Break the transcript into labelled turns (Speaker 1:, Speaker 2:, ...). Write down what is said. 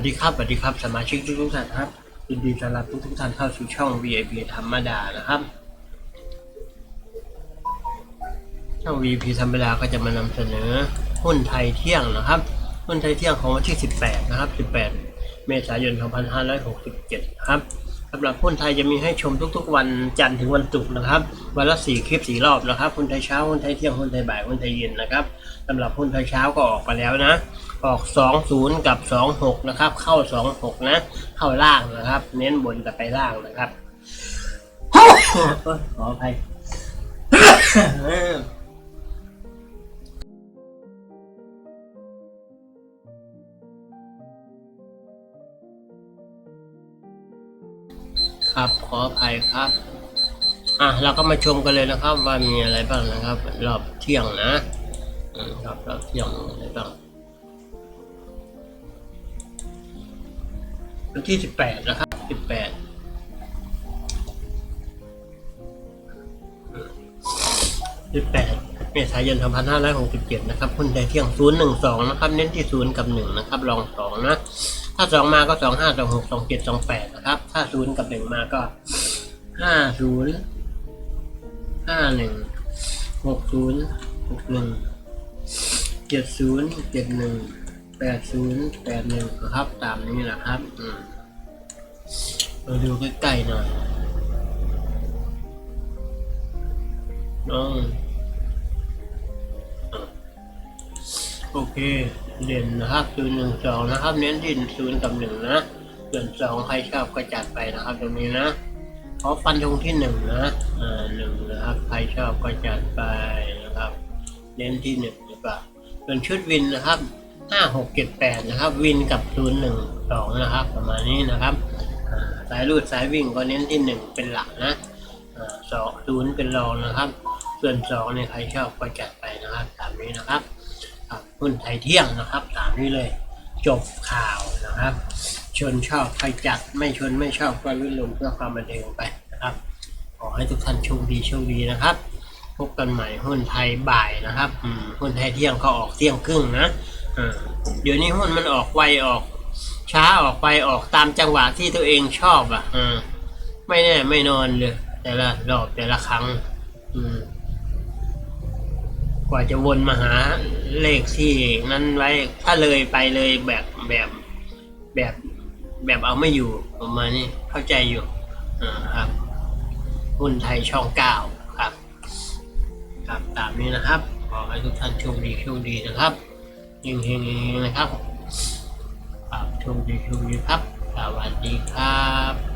Speaker 1: วัสดีครับสวัสดีครับสมาชิกทุกทุกท่านครับยินดีต้อนรับทุกทุกท่านเข้าสู่ช่อง VIP ธรรมดานะครับช่อง VIP ธรรมดาก็จะมานำเสนอหุ้นไทยเที่ยงนะครับหุ้นไทยเที่ยงของวันที่ 18 นะครับ 18 เมษายน 2567 ครับ สำหรับหุ้นไทยจะมีให้ชมทุกๆ วันจันทร์ถึงวันศุกร์นะครับ วันละสี่คลิปสี่รอบนะครับหุ้นไทยเช้าหุ้นไทยเที่ยงหุ้นไทยบ่ายหุ้นไทยเย็นนะครับสำหรับหุ้นไทยเช้าก็ออกไปแล้วนะ ออก 20 กับ 26 นะครับ เข้า 26 นะ เข้าล่างนะครับ เน้นบนแต่ไปล่างนะครับขออภัย ครับ ขออภัยครับ อะเราก็มาชมกันเลยนะครับ ว่ามีอะไรบ้างนะครับ รอบเที่ยงนะอรับรอบเที่ยงอะไรบ้างวันที่สิบแปดนะครับสิบแปดสิบแปดเมษายนสองพันห้าร้อยหกสิบเจ็ดนะครับหุ้นไทยเที่ยงศูนย์หนึ่งสองนะครับ เน้นที่ศูนย์กับหนึ่งนะครับลองสองนะ ถ้าสองมาก็สองห้าสองหกสองเจ็ดสองแปดนะครับ ถ้าศูนย์กับหนึ่งมาก็ห้าศูนย์ห้าหนึ่งหกศูนย์หกหนึ่งเจ็ดศูนย์เจ็ดหนึ่งแปดศูนย์แปดหนึ่งนะครับ ตามนี้นะครับอืมเราดูใกล้ๆหน่อยน้อง โอเค เด่นนะครับศูนย์หนึ่งสองนะครับ เน้นที่ศูนย์กับหนึ่งนะส่วนสองใครชอบก็จัดไปนะครับ ตรงนี้นะขอฟันธงที่หนึ่งนะอ่าหนึ่งนะครับ ใครชอบก็จัดไปนะครับ เน้นที่หนึ่งดีกว่าส่วนชุดวินนะครับห้าหกเจ็ดแปดนะครับ วินกับศูนย์หนึ่งสองนะครับ ประมาณนี้นะครับสายรูดสายวิ่งก็เน้นที่หนึ่งเป็นหลักนะสองศูนย์เป็นรองนะครับ ส่วนสองเนี่ยใครชอบก็จัดไปนะครับตามนี้นะครับ ครับหุ้นไทยเที่ยงนะครับ ตามนี้เลยจบข่าวนะครับ ชนชอบใครจัดไม่ชนไม่ชอบก็ลื่นลงเพื่อความบันเทิงไปนะครับ ขอให้ทุกท่านโชคดีโชคดีนะครับ พบกันใหม่หุ้นไทยบ่ายนะครับหุ้นไทยเที่ยงก็ออกเที่ยงครึ่งนะเดี๋ยวนี้หุ้นมันออกไวออก ช้าออกไปออกตามจังหวะที่ตัวเองชอบอะอ่าไม่แน่ไม่นอนเลยแต่ละรอบแต่ละครั้งกว่าจะวนมาหา เลขที่นั้นไว้ถ้าเลยไปเลยแบบแบบแบบแบบเอาไม่อยู่ประมาณนี้เข้าใจอยู่ครับหุ้นไทยช่องเก้าครับครับตามนี้นะครับ ขอให้ทุกท่านโชคดีโชคดีนะครับเฮงๆนะครับครับโชคดีโชคดีครับสวัสดีครับ